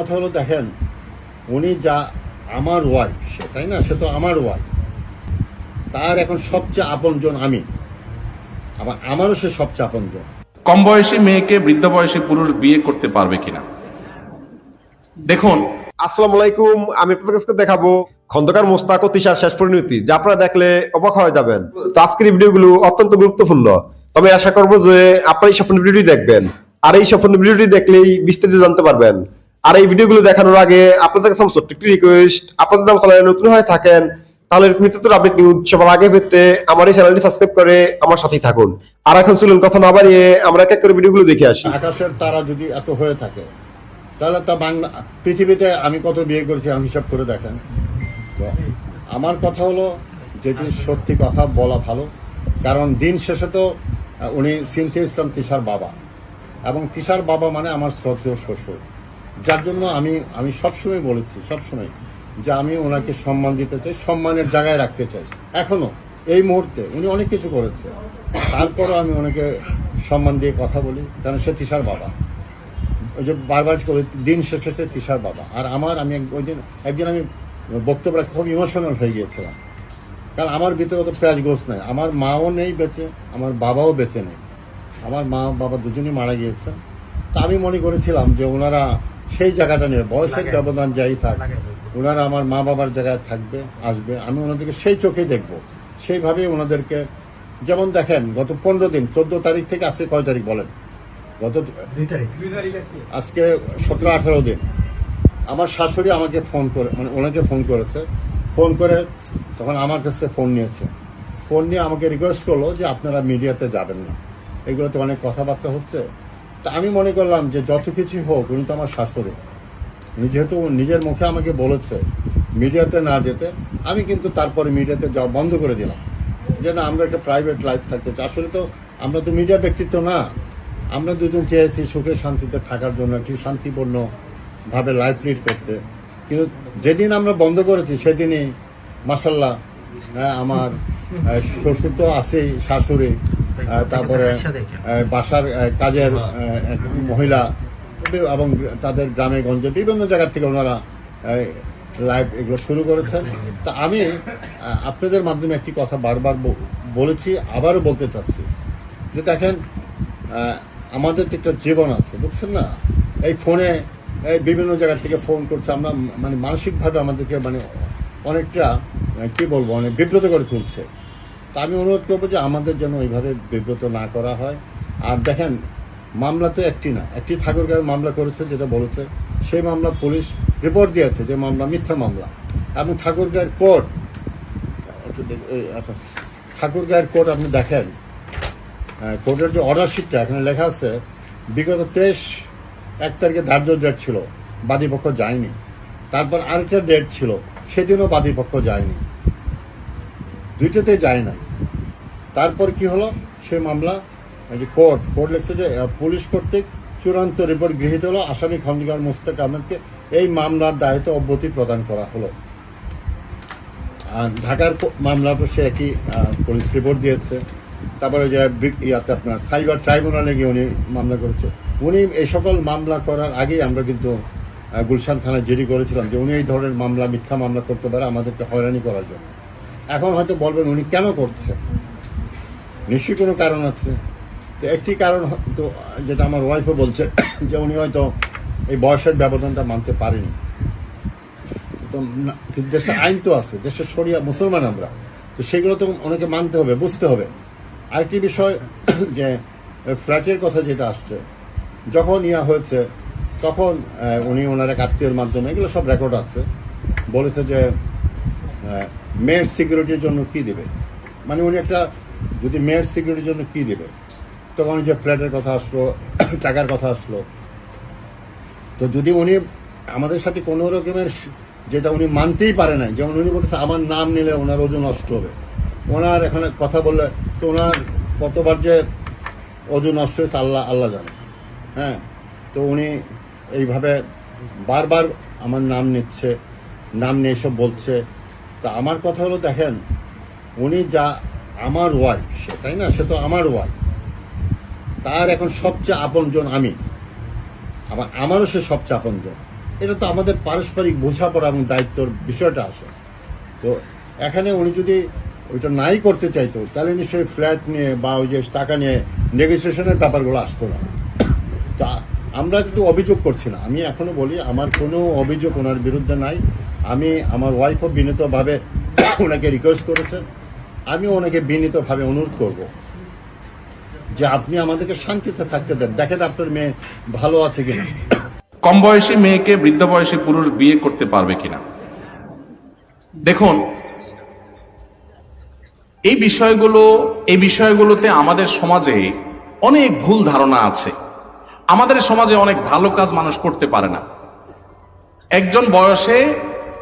কথা হলো দেখেন উনি যা আমার ওয়াইফ সে তাই না? সে তো আমার ওয়াইফ তার এখন সবচেয়ে আপনজন আমি। আবার আমারও সে সবচেয়ে আপনজন। কম বয়সী মেয়েকে বৃদ্ধ বয়সী পুরুষ বিয়ে করতে পারবে কিনা? দেখুন। আসসালামু আলাইকুম আমি আপনাদের কাছে দেখাবো খন্দকার মোস্তাক ও তিশার শেষ পরিণতি। যা আপনারা দেখলে অবাক হয়ে যাবেন। তো আজকের ভিডিওগুলো অত্যন্ত গুরুত্বপূর্ণ। তবে আশা করব যে আপনারা এই সম্পূর্ণ ভিডিওটি দেখবেন। আর এই সম্পূর্ণ ভিডিওটি দেখলেই বিস্তারিত জানতে পারবেন। আর এই ভিডিওগুলো দেখানোর আগে আপনাদের কাছে আমার একটি রিকোয়েস্ট আপনাদের নাম চ্যানেলে নতুন হয়ে থাকেন, তাহলে মৃত্যুর আপডেট নিউজ সবার আগে পেতে আমার এই চ্যানেলটি সাবস্ক্রাইব করে আমার সাথেই থাকুন। আর এখন চলুন, কথা না বাড়িয়ে আমরা এক এক করে ভিডিওগুলো দেখে আসি। আকাশের তারা যদি এত হয়ে থাকে, তাহলে তা বাংলা, পৃথিবীতে আমি কত বিয়ে করেছি, আমি হিসাব করে দেখেন। আমার কথা হলো, যেটি সত্যি কথা বলা ভালো, কারণ দিন শেষে তো উনি সিনথি ইসলাম তিশার বাবা। এবং তিশার বাবা মানে আমার শ্রদ্ধেয় শ্বশুর। যার জন্য আমি আমি সবসময় বলেছি, সবসময়, যে আমি ওনাকে সম্মান দিতে চাই, সম্মানের জায়গায় রাখতে চাই। এখনও, এই মুহূর্তে উনি অনেক কিছু করেছে। তারপরও আমি ওনাকে সম্মান দিয়ে কথা বলি, কারণ সে তিশার বাবা। ওই যে বারবার দিন শেষে সে তিশার বাবা। আর আমার, আমি ওই দিন, একদিন আমি বক্তব্য রাখতে খুব ইমোশনাল হয়ে গিয়েছিলাম। কারণ আমার ভিতরে তো প্যাঁচ গোস নাই। আমার মাও নেই বেঁচে, আমার বাবাও বেঁচে নেই। আমার মা বাবা দুজনই মারা গিয়েছে তা আমি মনে করেছিলাম যে ওনারা সেই জায়গাটা নেবে। বয়সের ব্যবধান যাই থাক ওনারা আমার মা বাবার জায়গায় থাকবে আসবে আমি ওনাদেরকে সেই চোখেই দেখব। সেইভাবেই ওনাদেরকে যেমন দেখেন গত পনেরো দিন চোদ্দ তারিখ থেকে আজকে কয় তারিখ বলেন? গত আজকে। সতেরো আঠারো দিন। আমার শাশুড়ি আমাকে ফোন করে মানে ওনাকে ফোন করেছে। ফোন করে তখন আমার কাছে ফোন নিয়েছে। ফোন নিয়ে আমাকে রিকোয়েস্ট করল যে আপনারা মিডিয়াতে যাবেন না। এগুলোতে অনেক কথাবার্তা হচ্ছে। তা আমি মনে করলাম যে যত কিছু হোক, উনি তো আমার শাশুড়ি। উনি যেহেতু নিজের মুখে আমাকে বলেছে, মিডিয়াতে না যেতে, আমি কিন্তু তারপরে মিডিয়াতে যাওয়া বন্ধ করে দিলাম। যে না, আমরা একটা প্রাইভেট লাইফ থাকতে চাই। আসলে তো আমরা তো মিডিয়া ব্যক্তিত্ব না। আমরা দুজন চেয়েছি সুখে শান্তিতে থাকার জন্য, একটি শান্তিপূর্ণ ভাবে লাইফ লিড করতে। কিন্তু যেদিন আমরা বন্ধ করেছি, সেদিনই মাসাল্লাহ আমার শ্বশুর তো আছেই, শাশুড়ি। তারপরে বাসার কাজের মহিলা এবং তাদের গ্রামে গঞ্জে বিভিন্ন জায়গা থেকে ওনারা লাইভ এগুলো শুরু করেছেন। তা আমি আপনাদের মাধ্যমে একটি কথা বারবার বলেছি আবারও বলতে চাচ্ছি। যে দেখেন আমাদের তো একটা জীবন আছে বুঝছেন না? এই ফোনে এই বিভিন্ন জায়গা থেকে ফোন করছে আমরা মানে মানসিকভাবে আমাদেরকে মানে অনেকটা কি বলব অনেক বিব্রত করে তুলছে। তা আমি অনুরোধ করব যে আমাদের যেন ওইভাবে বিব্রত না করা হয়। আর দেখেন মামলা তো একটি না একটি ঠাকুরগাঁও মামলা করেছে যেটা বলেছে সেই মামলা পুলিশ রিপোর্ট দিয়েছে যে মামলা মিথ্যা মামলা। এবং ঠাকুরগাঁয়ের কোর্ট একটু দেখ- এই, আচ্ছা, ঠাকুরগাঁয়ের কোর্ট আপনি দেখেন কোর্টের যে অর্ডার শিটটা এখানে লেখা আছে বিগত তেইশ এক তারিখে ধার্য ডেট ছিল বাদীপক্ষ যায়নি। তারপর আরেকটা ডেট ছিল সেদিনও বাদীপক্ষ যায়নি। দুইটাতে যায় না তারপর কি হলো? সে মামলা কোর্ট কোর্ট লিখছে যে পুলিশ কর্তৃক চূড়ান্ত রিপোর্ট গৃহীত হলো। আসামি খন্দকার মুস্তাক আহমেদকে এই মামলার দায়িত্ব অব্যতি প্রদান করা হলো। ঢাকার মামলাটা সে একই পুলিশ রিপোর্ট দিয়েছে। তারপরে যে ইয়াতে আপনার সাইবার ট্রাইব্যুনালে গিয়ে উনি মামলা করেছে। উনি এই সকল মামলা করার আগেই আমরা কিন্তু গুলশান থানায় জেরি করেছিলাম যে উনি এই ধরনের মামলা, মিথ্যা মামলা করতে পারে, আমাদেরকে হয়রানি করার জন্য। এখন হয়তো বলবেন উনি কেন করছে? নিশ্চয়ই কোনো কারণ আছে। তো একটি কারণ তো যেটা আমার ওয়াইফও বলছে, যে উনি হয়তো এই বয়সের ব্যবধানটা মানতে পারেনি। তো দেশের আইন তো আছে, দেশের সরিয়া মুসলমান আমরা। তো সেগুলো তো অনেকে মানতে হবে, বুঝতে হবে। আরেকটি বিষয়, যে, ফ্ল্যাটের কথা যেটা আসছে, যখন ইয়া হয়েছে, তখন উনি ওনার আত্মীয়র মাধ্যমে, এগুলো সব রেকর্ড আছে। বলেছে যে মেয়ের সিকিউরিটির জন্য কি দেবে? মানে উনি একটা, যদি মেয়ের সিকিউরিটির জন্য কি দেবে? তখন যে ফ্ল্যাটের কথা আসলো, টাকার কথা আসলো। তো যদি উনি আমাদের সাথে কোনো রকমের যেটা উনি মানতেই পারে না যেমন উনি বলতেছে, আমার নাম নিলে ওনার ওজন নষ্ট হবে। ওনার এখানে কথা বললে, তো ওনার কতবার যে ওজন নষ্ট হয়েছে আল্লাহ আল্লাহ জানে। হ্যাঁ? তো উনি এইভাবে বারবার আমার নাম নিচ্ছে, নাম নিয়ে এসব বলছে। তা আমার কথা হলো দেখেন, উনি যা আমার ওয়াইফ সে, তাই না? সে তো আমার ওয়াইফ তার এখন সবচেয়ে আপনজন আমি। আবার আমারও সে সবচেয়ে আপনজন। এটা তো আমাদের পারস্পরিক বোঝাপড়া এবং দায়িত্বর বিষয়টা আসে। তো এখানে উনি যদি ওইটা নাই করতে চাইতো, তাহলে নিশ্চয়ই ফ্ল্যাট নিয়ে বা ওই যে টাকা নিয়ে নেগোসিয়েশনের ব্যাপারগুলো আসতো না। তা আমরা কিন্তু অভিযোগ করছি না। আমি এখনও বলি, আমার কোনো অভিযোগ ওনার বিরুদ্ধে নাই। আমি আমার ওয়াইফও বিনীতভাবে ওনাকে রিকোয়েস্ট করেছে। আমি ওনাকে বিনীতভাবে অনুরোধ করব যে আপনি আমাদেরকে শান্তিতে থাকতে দেন। দেখেন আপনার মেয়ে ভালো আছে কিনা। কম বয়সী মেয়েকে বৃদ্ধ বয়সী পুরুষ বিয়ে করতে পারবে কিনা? দেখুন, এই বিষয়গুলো, এই বিষয়গুলোতে আমাদের সমাজে অনেক ভুল ধারণা আছে। আমাদের সমাজে অনেক ভালো কাজ মানুষ করতে পারে না। একজন বয়সে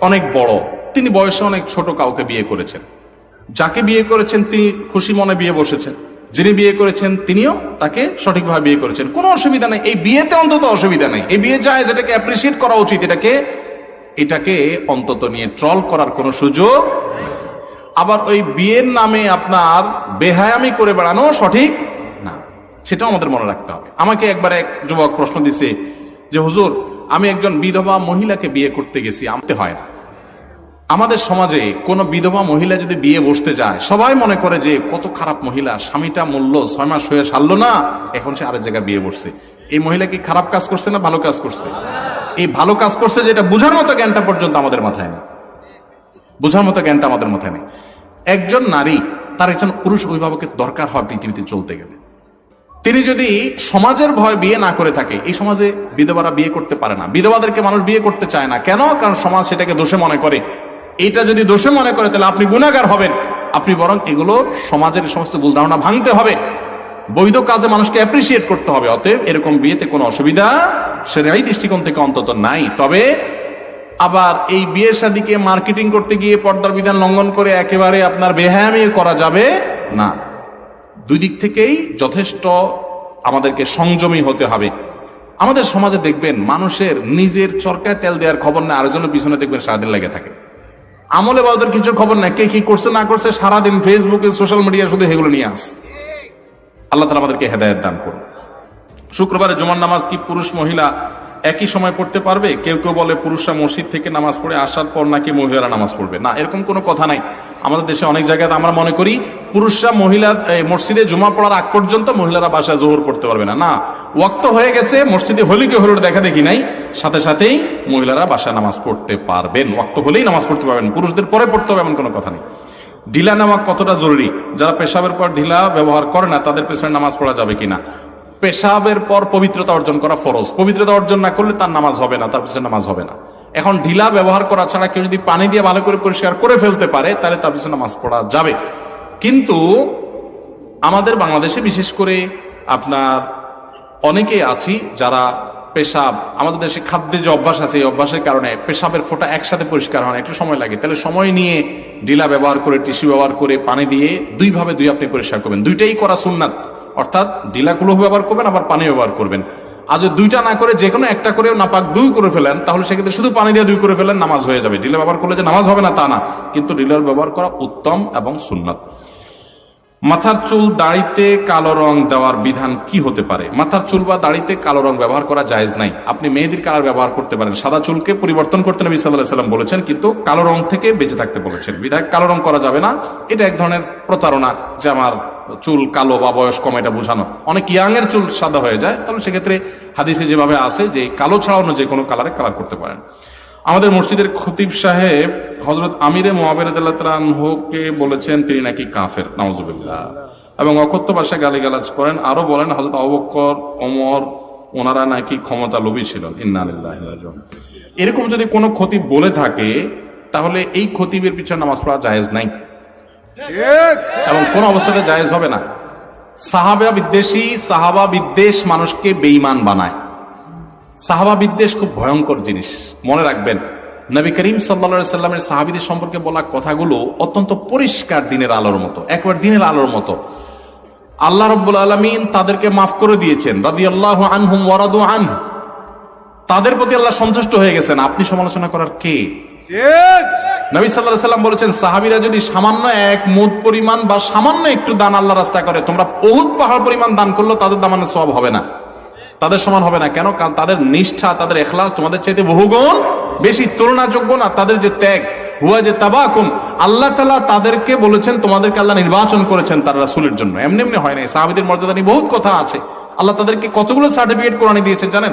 অনেক বড়। তিনি বয়সে অনেক ছোট কাউকে বিয়ে করেছেন। যাকে বিয়ে করেছেন তিনি খুশি মনে বিয়ে বসেছেন। যিনি বিয়ে করেছেন তিনিও তাকে সঠিকভাবে বিয়ে করেছেন। কোনো অসুবিধা নেই। এই বিয়েতে অন্তত অসুবিধা নেই। এই বিয়ে যায়, যেটাকে অ্যাপ্রিসিয়েট করা উচিত, এটাকে এটাকে অন্তত নিয়ে ট্রল করার কোনো সুযোগ। আবার ওই বিয়ের নামে আপনার বেহায়ামি করে বেড়ানো সঠিক না। সেটাও আমাদের মনে রাখতে হবে। আমাকে একবার এক যুবক প্রশ্ন দিছে যে, হুজুর, আমি একজন বিধবা মহিলাকে বিয়ে করতে গেছি আমতে হয় না। আমাদের সমাজে কোনো বিধবা মহিলা যদি বিয়ে বসতে যায়, সবাই মনে করে যে কত খারাপ মহিলা, স্বামীটা মূল্য ছয় মাস হয়ে সারলো না, এখন সে আরেক জায়গায় বিয়ে বসছে। এই মহিলা কি খারাপ কাজ করছে না ভালো কাজ করছে? এই ভালো কাজ করছে যেটা বোঝার মতো জ্ঞানটা পর্যন্ত আমাদের মাথায় নেই। বোঝার মতো জ্ঞানটা আমাদের মাথায় নেই। একজন নারী, তার একজন পুরুষ অভিভাবকের দরকার হয় পৃথিবীতে চলতে গেলে। তিনি যদি সমাজের ভয় বিয়ে না করে থাকে, এই সমাজে বিধবারা বিয়ে করতে পারে না। বিধবাদেরকে মানুষ বিয়ে করতে চায় না। কেন? কারণ সমাজ সেটাকে দোষে মনে করে। এটা যদি দোষে মনে করে, তাহলে আপনি গুণাগার হবেন। আপনি বরং এগুলো সমাজের সমস্ত ভুল ধারণা ভাঙতে হবে। বৈধ কাজে মানুষকে অ্যাপ্রিসিয়েট করতে হবে। অতএব এরকম বিয়েতে কোনো অসুবিধা সেটাই দৃষ্টিকোণ থেকে অন্তত নাই। তবে আবার এই বিয়ে শাদিকে মার্কেটিং করতে গিয়ে পর্দার বিধান লঙ্ঘন করে একেবারে আপনার বেহায়ামি করা যাবে না। দুই দিক থেকেই যথেষ্ট আমাদেরকে সংযমী হতে হবে। আমাদের সমাজে দেখবেন মানুষের নিজের চরকায় তেল দেওয়ার খবর না, আরেকজনের পিছনে দেখবেন সারাদিন লেগে থাকে। আমলে বা ওদের কিছু খবর নাই, কে কি করছে, না করছে, সারাদিন ফেসবুকে সোশ্যাল মিডিয়া শুধু এগুলো নিয়ে আস। আল্লাহ তালা আমাদেরকে হেদায়ত দান করুন। শুক্রবারে জুমার নামাজ কি পুরুষ মহিলা একই সময় পড়তে পারবে? কেউ কেউ বলে পুরুষরা মসজিদ থেকে নামাজ পড়ে আসার পর নাকি মহিলারা নামাজ পড়বে। না, এরকম কোনো কথা নাই। আমাদের দেশে অনেক জায়গায় আমরা মনে করি পুরুষরা মহিলা মসজিদে জুমা পড়ার আগ পর্যন্ত মহিলারা বাসায় জোহর পড়তে পারবে না। না, ওয়াক্ত হয়ে গেছে, মসজিদে হলি কে হলো দেখা দেখি নাই। সাথে সাথেই মহিলারা বাসায় নামাজ পড়তে পারবেন। ওয়াক্ত হলেই নামাজ পড়তে পারবেন। পুরুষদের পরে পড়তে হবে এমন কোনো কথা নেই। ঢিলা নেওয়া কতটা জরুরি? যারা পেশাবের পর ঢিলা ব্যবহার করে না, তাদের পেছনে নামাজ পড়া যাবে কিনা? পেশাবের পর পবিত্রতা অর্জন করা ফরজ। পবিত্রতা অর্জন না করলে তার নামাজ হবে না, তার পিছনে নামাজ হবে না। এখন ঢিলা ব্যবহার করা ছাড়া কেউ যদি পানি দিয়ে ভালো করে পরিষ্কার করে ফেলতে পারে, তাহলে তার পিছনে নামাজ পড়া যাবে। কিন্তু আমাদের বাংলাদেশে বিশেষ করে আপনার অনেকে আছি যারা পেশাব, আমাদের দেশে খাদ্যে যে অভ্যাস আছে, এই অভ্যাসের কারণে পেশাবের ফোঁটা একসাথে পরিষ্কার হয় না, একটু সময় লাগে। তাহলে সময় নিয়ে ডিলা ব্যবহার করে, টিস্যু ব্যবহার করে পানি দিয়ে দুইভাবে দুই আপনি পরিষ্কার করবেন। দুইটাই করা সুন্নাত। অর্থাৎ ডিলাগুলো ব্যবহার করবেন, আবার পানি ব্যবহার করবেন। আর যদি দুইটা না করে, যে কোনো একটা করে নাপাক দুই করে ফেলেন, তাহলে সেক্ষেত্রে শুধু পানি দিয়ে দুই করে ফেলেন নামাজ হয়ে যাবে। ডিলা ব্যবহার করলে যে নামাজ হবে না, তা না। কিন্তু ডিলার ব্যবহার করা উত্তম এবং সুন্নাত। মাথার চুল দাড়িতে কালো রং দেওয়ার বিধান কি হতে পারে? মাথার চুল বা দাড়িতে কালো রং ব্যবহার করা জায়েজ নাই। আপনি মেহেদির কালার ব্যবহার করতে পারেন। সাদা চুলকে পরিবর্তন করতে নবী সাল্লাহ সাল্লাম বলেছেন, কিন্তু কালো রং থেকে বেঁচে থাকতে বলেছেন। বিধায় কালো রং করা যাবে না। এটা এক ধরনের প্রতারণা যে আমার চুল কালো বা বয়স কম, এটা বোঝানো। অনেক ইয়াং এর চুল সাদা হয়ে যায়, তাহলে সেক্ষেত্রে হাদিসে যেভাবে আছে যে কালো ছাড়াও অন্য যে কোনো কালারে কালার করতে পারেন। আমাদের মসজিদের খতিব সাহেব হজরত আমিরে মোহাবেরকে বলেছেন, তিনি নাকি কাফের নওয়াজুবিল্লাহ এবং অকথ্য ভাষায় গালিগালাজ করেন আরও বলেন হজরত অবক্কর ওমর, ওনারা নাকি ক্ষমতা লোভী ছিলেন এরকম যদি কোনো ক্ষতি বলে থাকে, তাহলে এই খতিবের পিছনে নামাজ পড়া জায়েজ নাই। এবং কোন অবস্থাতে জায়েজ হবে না। সাহাবা বিদ্বেষী, সাহাবা বিদ্বেষ মানুষকে বেঈমান বানায়। সাহাবা বিদ্বেষ খুব ভয়ঙ্কর জিনিস। মনে রাখবেন, নবী করিম সাল্লা সাল্লামের সাহাবিদের সম্পর্কে বলা কথাগুলো অত্যন্ত পরিষ্কার দিনের আলোর মতো, একবার দিনের আলোর মতো। আল্লাহ রব্বুল আলমিন তাদেরকে মাফ করে দিয়েছেন রাদি আল্লাহ আনহুম ওয়ারাদু আন তাদের প্রতি আল্লাহ সন্তুষ্ট হয়ে গেছেন। আপনি সমালোচনা করার কে? নবী সাল্লাহ সাল্লাম বলেছেন, সাহাবিরা যদি সামান্য এক মুদ পরিমাণ বা সামান্য একটু দান আল্লাহ রাস্তা করে, তোমরা বহুত পাহাড় পরিমাণ দান করল তাদের দামানের সব হবে না। তাদের সমান হবে না। কেন? কারণ তাদের নিষ্ঠা, তাদের এখলাস তোমাদের চাইতে বহুগুণ বেশি। তুলনাযোগ্য না, তাদের যে ত্যাগ, হুয়া যে তাবাকুম আল্লাহ তালা তাদেরকে বলেছেন, তোমাদেরকে আল্লাহ নির্বাচন করেছেন তার রাসুলের জন্য। এমনি এমনি হয় নাই। সাহাবিদের মর্যাদা নিয়ে বহুত কথা আছে। আল্লাহ তাদেরকে কতগুলো সার্টিফিকেট কোরআনে দিয়েছেন জানেন?